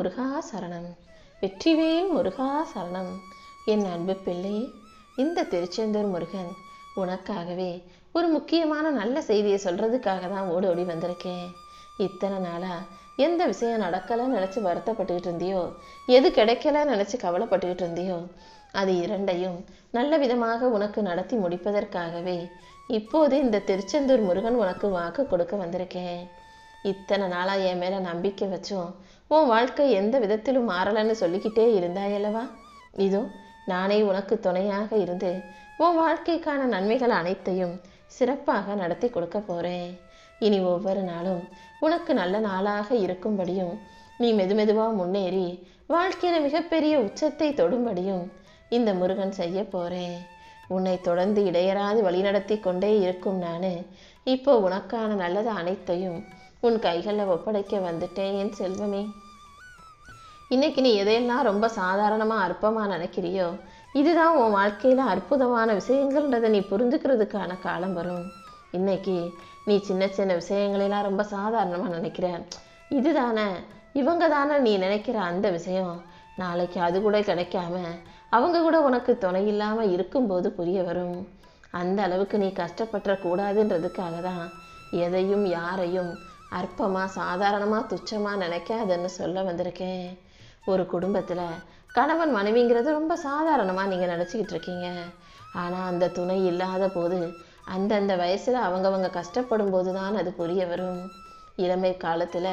முருகா சரணம். வெற்றிவேல் முருகா சரணம். என் அன்பு பிள்ளையே இந்த திருச்செந்தூர் முருகன் உனக்காகவே ஒரு முக்கியமான நல்ல செய்தியை சொல்றதுக்காக தான் ஓடி ஓடி வந்திருக்கேன். இத்தனை நாளா எந்த விஷயம் நடக்கலைன்னு நினச்சி வருத்தப்பட்டுக்கிட்டு இருந்தியோ? எது கிடைக்கலன்னு நினச்சி கவலைப்பட்டுக்கிட்டு இருந்தியோ? அது இரண்டையும் நல்ல விதமாக உனக்கு நடத்தி முடிப்பதற்காகவே இப்போது இந்த திருச்செந்தூர் முருகன் உனக்கு வாக்கு கொடுக்க வந்திருக்கேன். இத்தனை நாளாக என் மேலே நம்பிக்கை வச்சும் உன் வாழ்க்கை எந்த விதத்திலும் மாறலன்னு சொல்லிக்கிட்டே இருந்தாயல்லவா இதோ நானே உனக்கு துணையாக இருந்து உன் வாழ்க்கைக்கான நன்மைகள் அனைத்தையும் சிறப்பாக நடத்தி கொடுக்க போறேன். இனி ஒவ்வொரு நாளும் உனக்கு நல்ல நாளாக இருக்கும்படியும் நீ மெதுமெதுவாக முன்னேறி வாழ்க்கையில மிகப்பெரிய உச்சத்தை தொடும்படியும் இந்த முருகன் செய்ய போறேன். உன்னை தொடர்ந்து இடையராது வழிநடத்தி கொண்டே இருக்கும் நான் இப்போ உனக்கான நல்லது அனைத்தையும் உன் கைகளில் ஒப்படைக்க வந்துட்டேன் என் செல்வமே. இன்னைக்கு நீ எதையெல்லாம் ரொம்ப சாதாரணமா அற்பமாக நினைக்கிறியோ? இதுதான் உன் வாழ்க்கையில் அற்புதமான விஷயங்கள்ன்றதை நீ புரிஞ்சுக்கிறதுக்கான காலம் வரும். இன்னைக்கு நீ சின்ன சின்ன விஷயங்களெல்லாம் ரொம்ப சாதாரணமாக நினைக்கிற. இதுதானே இவங்க தானே நீ நினைக்கிற அந்த விஷயம். நாளைக்கு அது கூட கிடைக்காம அவங்க கூட உனக்கு துணை இல்லாமல் இருக்கும்போது புரிய வரும். அந்த அளவுக்கு நீ கஷ்டப்பட்டுற கூடாதுன்றதுக்காக தான் எதையும் யாரையும் அற்பமாக சாதாரணமாக துச்சமாக நினைக்காதன்னு சொல்ல வந்திருக்கேன். ஒரு குடும்பத்தில் கணவன் மனைவிங்கிறது ரொம்ப சாதாரணமாக நீங்கள் நினச்சிக்கிட்டு இருக்கீங்க. ஆனால் அந்த துணை இல்லாத போது அந்தந்த வயசில் அவங்கவங்க கஷ்டப்படும் போது தான் அது புரிய வரும். இளமை காலத்தில்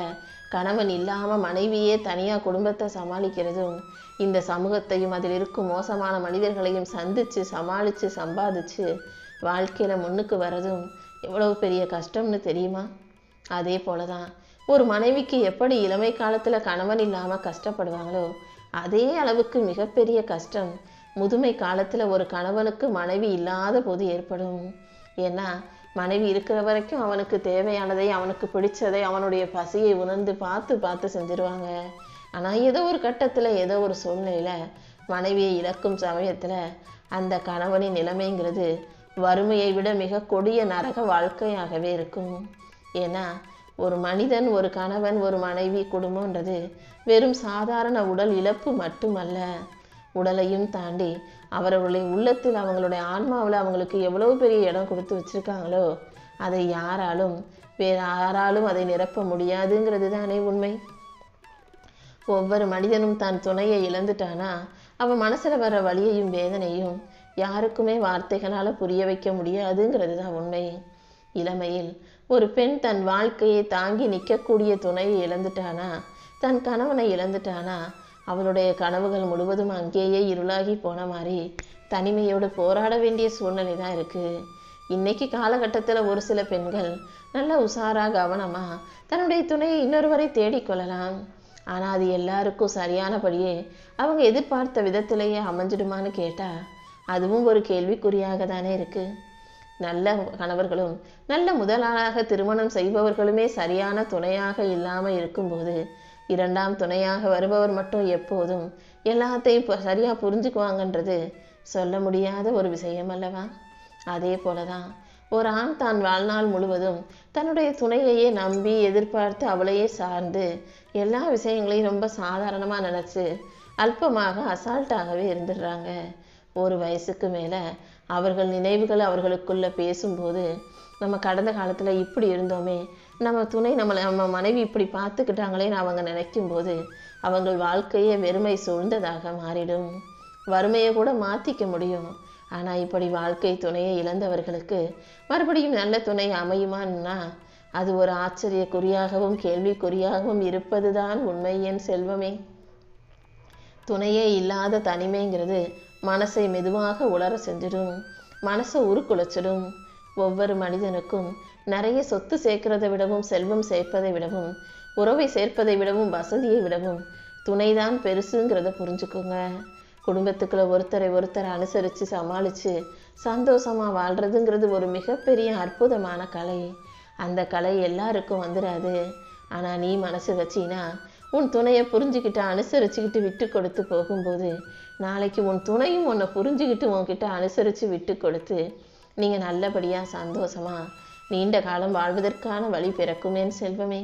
கணவன் இல்லாமல் மனைவியே தனியாக குடும்பத்தை சமாளிக்கிறதும் இந்த சமூகத்தையும் அதில் இருக்கும் மோசமான மனிதர்களையும் சந்தித்து சமாளித்து சம்பாதிச்சு வாழ்க்கையில் முன்னுக்கு வர்றதும் எவ்வளவு பெரிய கஷ்டம்னு தெரியுமா? அதே போலதான். ஒரு மனைவிக்கு எப்படி இளமை காலத்தில் கணவன் இல்லாமல் கஷ்டப்படுவாங்களோ அதே அளவுக்கு மிகப்பெரிய கஷ்டம் முதுமை காலத்தில் ஒரு கணவனுக்கு மனைவி இல்லாத போது ஏற்படும். ஏன்னா மனைவி இருக்கிற வரைக்கும் அவனுக்கு தேவையானதை அவனுக்கு பிடிச்சதை அவனுடைய பசியை உணர்ந்து பார்த்து பார்த்து செஞ்சிருவாங்க. ஆனால் ஏதோ ஒரு கட்டத்தில் ஏதோ ஒரு சூழ்நிலையில் மனைவியை இழக்கும் சமயத்தில் அந்த கணவனின் நிலைமைங்கிறது வறுமையை விட மிக கொடிய நரக வாழ்க்கையாகவே இருக்கும். ஏன்னா ஒரு மனிதன் ஒரு கணவன் ஒரு மனைவி குடும்பம்ன்றது வெறும் சாதாரண உடல் இழப்பு மட்டுமல்ல. உடலையும் தாண்டி அவர்களுடைய உள்ளத்தில் அவங்களுடைய ஆன்மாவில் அவங்களுக்கு எவ்வளவு பெரிய இடம் கொடுத்து வச்சிருக்காங்களோ அதை யாராலும் வேற யாராலும் அதை நிரப்ப முடியாதுங்கிறது தானே உண்மை. ஒவ்வொரு மனிதனும் தான் துணையை இழந்துட்டானா அவன் மனசில் வர வழியையும் வேதனையும் யாருக்குமே வார்த்தைகளால் புரிய வைக்க முடியாதுங்கிறது தான் உண்மை. இளமையில் ஒரு பெண் தன் வாழ்க்கையை தாங்கி நிற்கக்கூடிய துணையை இழந்துட்டானா? தன் கணவனை இழந்துட்டானா? அவளுடைய கனவுகள் முழுவதும் அங்கேயே இருளாகி போன மாதிரி தனிமையோடு போராட வேண்டிய சூழ்நிலை தான் இருக்குது இன்னைக்கு காலகட்டத்தில் ஒரு சில பெண்கள் நல்ல உஷாராக கவனமாக தன்னுடைய துணையை இன்னொருவரை தேடிக்கொள்ளலாம் ஆனால் அது எல்லாருக்கும் சரியானபடியே அவங்க எதிர்பார்த்த விதத்திலேயே அமைஞ்சிடுமான்னு கேட்டால் அதுவும் ஒரு கேள்விக்குறியாக தானே இருக்குது நல்ல கணவர்களும் நல்ல முதலாளாக திருமணம் செய்பவர்களுமே சரியான துணையாக இல்லாமல் இருக்கும்போது இரண்டாம் துணையாக வருபவர் மட்டும் எப்போதும் எல்லாத்தையும் சரியாக புரிஞ்சுக்குவாங்கன்றது சொல்ல முடியாத ஒரு விஷயம் அல்லவா? அதே போலதான் ஒரு ஆண் தான் வாழ்நாள் முழுவதும் தன்னுடைய துணையையே நம்பி எதிர்பார்த்து அவளையே சார்ந்து எல்லா விஷயங்களையும் ரொம்ப சாதாரணமாக நினச்சி அல்பமாக அசால்ட்டாகவே இருந்துடுறாங்க. ஒரு வயசுக்கு மேலே அவர்கள் நினைவுகள் அவர்களுக்குள்ளே பேசும்போது நம்ம கடந்த காலத்தில் இப்படி இருந்தோமே நம்ம துணை நம்மளை நம்ம மனைவி இப்படி பார்த்துக்கிட்டாங்களேன்னு அவங்க நினைக்கும் போது அவங்கள் வாழ்க்கையே வெறுமை சூழ்ந்ததாக மாறிடும். வறுமையை கூட மாற்றிக்க முடியும். ஆனால் இப்படி வாழ்க்கை துணையை இழந்தவர்களுக்கு மறுபடியும் நல்ல துணை அமையுமான்னா அது ஒரு ஆச்சரியக்குறியாகவும் கேள்விக்குறியாகவும் இருப்பதுதான் உண்மை என் செல்வமே. துணையே இல்லாத தனிமைங்கிறது மனசை மெதுவாக உலர செஞ்சிடும். மனசை உருக்குலைச்சிடும். ஒவ்வொரு மனிதனுக்கும் நிறைய சொத்து சேர்க்கிறதை விடவும் செல்வம் சேர்ப்பதை விடவும் உறவை சேர்ப்பதை விடவும் வசதியை விடவும் துணைதான் பெருசுங்கிறத புரிஞ்சுக்கோங்க. குடும்பத்துக்குள்ள ஒருத்தரை ஒருத்தரை அனுசரித்து சமாளித்து சந்தோஷமாக வாழ்கிறதுங்கிறது ஒரு மிகப்பெரிய அற்புதமான கலை. அந்த கலை எல்லாருக்கும் வந்துடாது ஆனால் நீ மனசு வச்சீனா உன் துணையை புரிஞ்சுக்கிட்டு அனுசரிச்சுக்கிட்டு விட்டு கொடுத்து போகும்போது நாளைக்கு உன் துணையும் உன்னை புரிஞ்சுக்கிட்டு உன்கிட்ட அனுசரித்து விட்டு கொடுத்து நீங்கள் நல்லபடியாக சந்தோஷமா நீண்ட காலம் வாழ்வதற்கான வழி பிறக்குமேன் செல்வமே.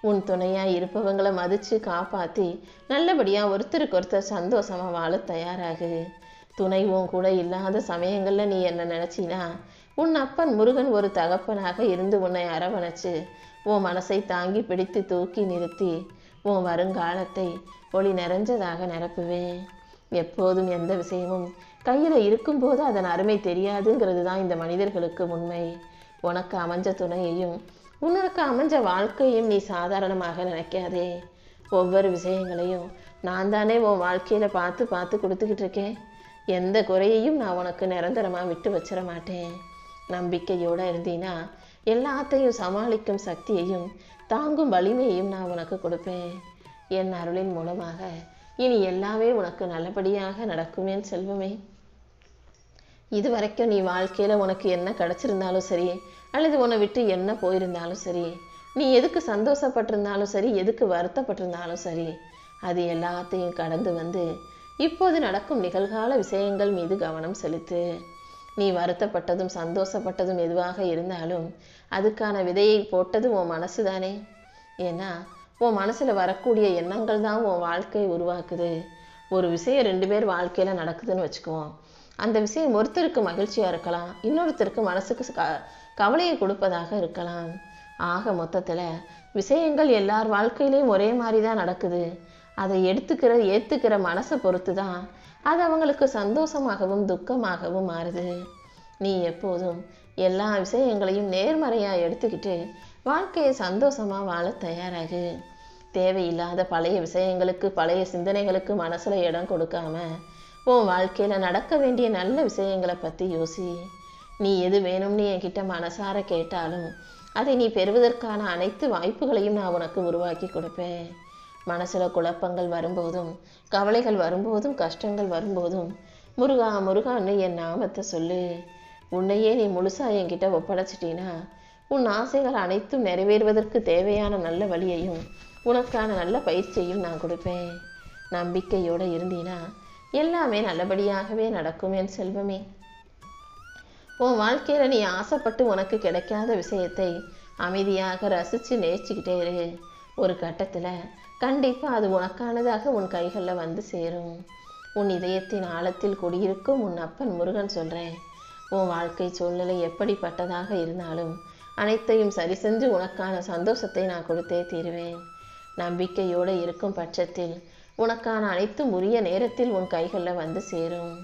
உன் துணையாக இருப்பவங்களை மதித்து காப்பாற்றி நல்லபடியாக ஒருத்தருக்கு ஒருத்தர் சந்தோஷமாக வாழ தயாராகு. துணை உன் கூட இல்லாத சமயங்களில் நீ என்ன நினச்சினா உன் அப்பன் முருகன் ஒரு தகப்பனாக இருந்து உன்னை அரவணைச்சு உன் மனசை தாங்கி பிடித்து தூக்கி நிறுத்தி உன் வருங்காலத்தை ஒளி நிறைஞ்சதாக நிரப்புவேன். எப்போதும் எந்த விஷயமும் கையில் இருக்கும்போது அதன் அருமை தெரியாதுங்கிறது தான் இந்த மனிதர்களுக்கு உண்மை. உனக்கு அமைஞ்ச துணையையும் உனக்கு அமைஞ்ச வாழ்க்கையும் நீ சாதாரணமாக நினைக்காதே. ஒவ்வொரு விஷயங்களையும் நான் தானே உன் வாழ்க்கையில் பார்த்து பார்த்து கொடுத்துக்கிட்டு இருக்கேன். எந்த குறையையும் நான் உனக்கு நிரந்தரமாக விட்டு வச்சிட மாட்டேன். நம்பிக்கையோடு இருந்தீன்னா எல்லாத்தையும் சமாளிக்கும் சக்தியையும் தாங்கும் வலிமையையும் நான் உனக்கு கொடுப்பேன். என் அருளின் மூலமாக இனி எல்லாமே உனக்கு நல்லபடியாக நடக்குமேன் செல்வமே. இது வரைக்கும் நீ வாழ்க்கையில் உனக்கு என்ன கிடச்சிருந்தாலும் சரி அல்லது உன்னை விட்டு என்ன போயிருந்தாலும் சரி நீ எதுக்கு சந்தோஷப்பட்டிருந்தாலும் சரி எதுக்கு வருத்தப்பட்டிருந்தாலும் சரி அது எல்லாத்தையும் கடந்து வந்து இப்போது நடக்கும் நிகழ்கால விஷயங்கள் மீது கவனம் செலுத்து. நீ வருத்தப்பட்டதும் சந்தோஷப்பட்டதும் எதுவாக இருந்தாலும் அதுக்கான விதையை போட்டது உன் மனசு தானே ஏன்னா உன் மனசில் வரக்கூடிய எண்ணங்கள் தான் உன் வாழ்க்கையை உருவாக்குது. ஒரு விஷயம் ரெண்டு பேர் வாழ்க்கையில் நடக்குதுன்னு வச்சுக்குவோம். அந்த விஷயம் ஒருத்தருக்கு மகிழ்ச்சியாக இருக்கலாம் இன்னொருத்தருக்கு மனசுக்கு க- கவலையை கொடுப்பதாக இருக்கலாம். ஆக மொத்தத்தில் விஷயங்கள் எல்லார் வாழ்க்கையிலையும் ஒரே மாதிரி தான் நடக்குது. அதை எடுத்துக்கிற ஏற்றுக்கிற மனசை பொறுத்து தான் அது அவங்களுக்கு சந்தோஷமாகவும் துக்கமாகவும் மாறுது. நீ எப்போதும் எல்லா விஷயங்களையும் நேர்மறையாக எடுத்துக்கிட்டு வாழ்க்கையை சந்தோஷமாக வாழ தயாராகு. தேவையில்லாத பழைய விஷயங்களுக்கு பழைய சிந்தனைகளுக்கு மனசில் இடம் கொடுக்காம உன் வாழ்க்கையில் நடக்க வேண்டிய நல்ல விஷயங்களை பற்றி யோசி. நீ எது வேணும்னு என்கிட்ட மனசார கேட்டாலும் அதை நீ பெறுவதற்கான அனைத்து வாய்ப்புகளையும் நான் உனக்கு உருவாக்கி கொடுப்பேன். மனசில் குழப்பங்கள் வரும்போதும் கவலைகள் வரும்போதும் கஷ்டங்கள் வரும்போதும் முருகா முருகான்னு என் நாமத்தை சொல்லு. உன்னையே நீ முழுசா என்கிட்ட ஒப்படைச்சிட்டினா உன் ஆசைகள் அனைத்தும் நிறைவேறுவதற்கு தேவையான நல்ல வழியையும் உனக்கான நல்ல பயிற்சியையும் நான் கொடுப்பேன். நம்பிக்கையோட இருந்தீனா எல்லாமே நல்லபடியாகவே நடக்கும் என் செல்வமே. உன் வாழ்க்கையில் நீ ஆசைப்பட்டு உனக்கு கிடைக்காத விஷயத்தை அமைதியாக ரசித்து நேசிச்சுக்கிட்டே இரு. ஒரு கட்டத்தில் கண்டிப்பாக அது உனக்கானதாக உன் கைகளில் வந்து சேரும். உன் இதயத்தின் ஆழத்தில் குடியிருக்கும் உன் அப்பன் முருகன் சொல்கிறேன் உன் வாழ்க்கை சூழ்நிலை எப்படிப்பட்டதாக இருந்தாலும் அனைத்தையும் சரி செஞ்சு உனக்கான சந்தோஷத்தை நான் கொடுத்தே தீருவேன். நம்பிக்கையோடு இருக்கும் பட்சத்தில் உனக்கான அனைத்தும் உரிய நேரத்தில் உன் கைகளில் வந்து சேரும்.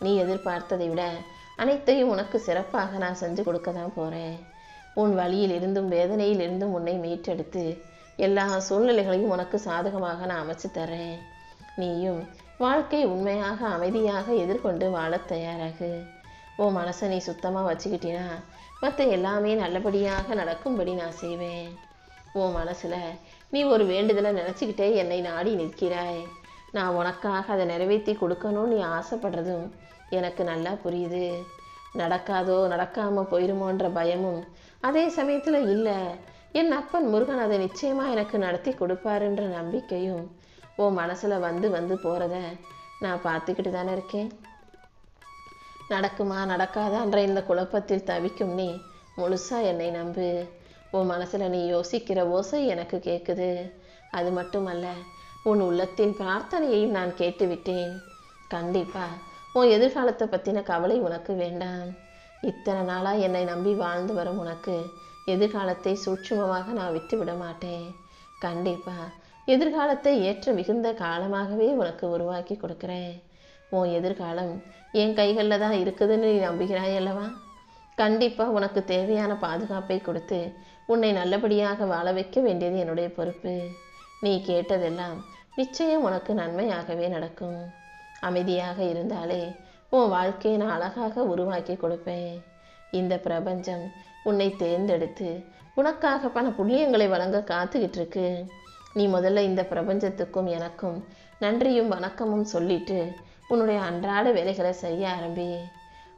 நீ எதிர்பார்த்ததை விட அனைத்தையும் உனக்கு சிறப்பாக நான் செஞ்சு கொடுக்க தான் போகிறேன் உன் வழியில் இருந்தும் வேதனையில் இருந்தும் உன்னை மீட்டெடுத்து எல்லா சூழ்நிலைகளையும் உனக்கு சாதகமாக நான் அமைச்சு தரேன் நீயும் வாழ்க்கை உண்மையாக அமைதியாக எதிர்கொண்டு வாழத் தயாராகு. உன் மனசை நீ சுத்தமாக வச்சுக்கிட்டினா மற்ற எல்லாமே நல்லபடியாக நடக்கும்படி நான் செய்வேன். உன் மனசில் நீ ஒரு வேண்டுதலை நினச்சிக்கிட்டே என்னை நாடி நிற்கிறாய். நான் உனக்காக அதை நிறைவேற்றி கொடுக்கணும்னு நீ ஆசைப்படுறதும் எனக்கு நல்லா புரியுது. நடக்காதோ நடக்காமல் போயிருமோன்ற பயமும் அதே சமயத்தில் இல்லை. என் அப்பன் முருகன் அதை நிச்சயமா எனக்கு நடத்தி கொடுப்பாருன்ற நம்பிக்கையும் உன் மனசுல வந்து வந்து போறத நான் பார்த்துக்கிட்டு தானே இருக்கேன். நடக்குமா நடக்காதான்ற இந்த குழப்பத்தில் தவிக்கும் நீ முழுசா என்னை நம்பு. உன் மனசுல நீ யோசிக்கிற ஓசை எனக்கு கேட்குது அது மட்டுமல்ல உன் உள்ளத்தின் பிரார்த்தனையையும் நான் கேட்டுவிட்டேன். கண்டிப்பா உன் எதிர்காலத்தை பத்தின கவலை உனக்கு வேண்டாம். இத்தனை நாளா என்னை நம்பி வாழ்ந்து வரும் உனக்கு எதிர்காலத்தை சூட்சுமமாக நான் விட்டு விட மாட்டேன். கண்டிப்பா எதிர்காலத்தை ஏற்ற மிகுந்த காலமாகவே உனக்கு உருவாக்கி கொடுக்குறேன். உன் எதிர்காலம் என் கைகளில் தான் இருக்குதுன்னு நீ நம்புகிறாய் அல்லவா? கண்டிப்பா உனக்கு தேவையான பாதுகாப்பை கொடுத்து உன்னை நல்லபடியாக வாழ வைக்க வேண்டியது என்னுடைய பொறுப்பு. நீ கேட்டதெல்லாம் நிச்சயம் உனக்கு நன்மையாகவே நடக்கும். அமைதியாக இருந்தாலே உன் வாழ்க்கையை நான் அழகாக உருவாக்கி கொடுப்பேன். இந்த பிரபஞ்சம் உன்னை தேர்ந்தெடுத்து உனக்காக பல புண்ணியங்களை வழங்க காத்துக்கிட்டு இருக்கு நீ முதல்ல இந்த பிரபஞ்சத்துக்கும் எனக்கும் நன்றியும் வணக்கமும் சொல்லிட்டு உன்னுடைய அன்றாட வேலைகளை செய்ய ஆரம்பி.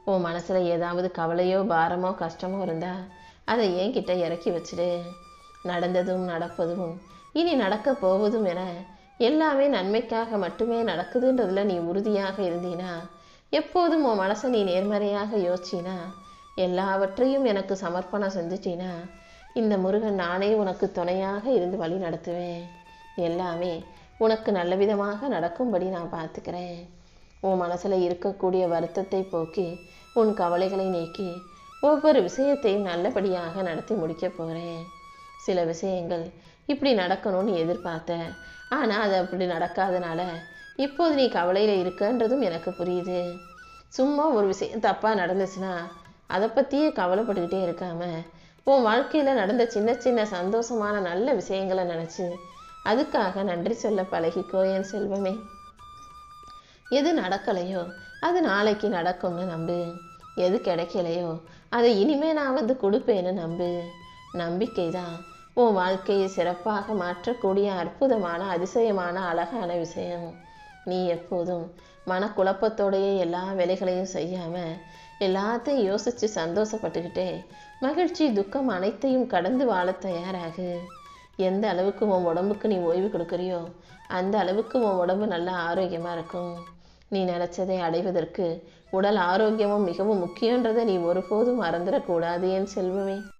உன் மனசில் ஏதாவது கவலையோ பாரமோ கஷ்டமோ இருந்தா அதை என்கிட்ட இறக்கி வச்சிடு. நடந்ததும் நடப்பதும் இனி நடக்க போவதும் என எல்லாமே நன்மைக்காக மட்டுமே நடக்குதுன்றதுல நீ உறுதியாக இருந்தீனா எப்போதும் உன் மனசை நீ நேர்மறையாக யோசிச்சினா எல்லாவற்றையும் எனக்கு சமர்ப்பணம் செஞ்சிட்டினா இந்த முருகன் நானே உனக்கு துணையாக இருந்து வழி நடத்துவேன். எல்லாமே உனக்கு நல்ல விதமாக நடக்கும்படி நான் பார்த்துக்கிறேன். உன் மனசில் இருக்கக்கூடிய வருத்தத்தை போக்கி உன் கவலைகளை நீக்கி ஒவ்வொரு விஷயத்தையும் நல்லபடியாக நடத்தி முடிக்கப் போகிறேன் சில விஷயங்கள் இப்படி நடக்கணும்னு எதிர்பார்த்த ஆனால் அது அப்படி நடக்காதனால இப்போது நீ கவலையில் இருக்கன்றதும் எனக்கு புரியுது. சும்மா ஒரு விஷயம் தப்பாக நடந்துச்சுன்னா அதை பற்றியே கவலைப்பட்டுக்கிட்டே இருக்காம உன் வாழ்க்கையில் நடந்த சின்ன சின்ன சந்தோஷமான நல்ல விஷயங்களை நினச்சி அதுக்காக நன்றி சொல்ல பழகிக்கோ என் செல்வமே. எது நடக்கலையோ அது நாளைக்கு நடக்கும்னு நம்பு. எது கிடைக்கலையோ அதை இனிமே நான் வந்து கொடுப்பேன்னு நம்பு. நம்பிக்கை தான் உன் வாழ்க்கையை சிறப்பாக மாற்றக்கூடிய அற்புதமான அதிசயமான அழகான விஷயம். நீ எப்போதும் மனக்குழப்பத்தோடையே எல்லா வேலைகளையும் செய்யாம எல்லாத்தையும் யோசிச்சு சந்தோஷப்பட்டுக்கிட்டே மகிழ்ச்சி துக்கம் அனைத்தையும் கடந்து வாழ தயாராகு. எந்த அளவுக்கு உன் உடம்புக்கு நீ ஓய்வு கொடுக்குறியோ அந்த அளவுக்கு உன் உடம்பு நல்லா ஆரோக்கியமாக இருக்கும். நீ நினைச்சதை அடைவதற்கு உடல் ஆரோக்கியமும் மிகவும் முக்கியன்றதை நீ ஒருபோதும் மறந்துடக்கூடாது என் செல்வமே.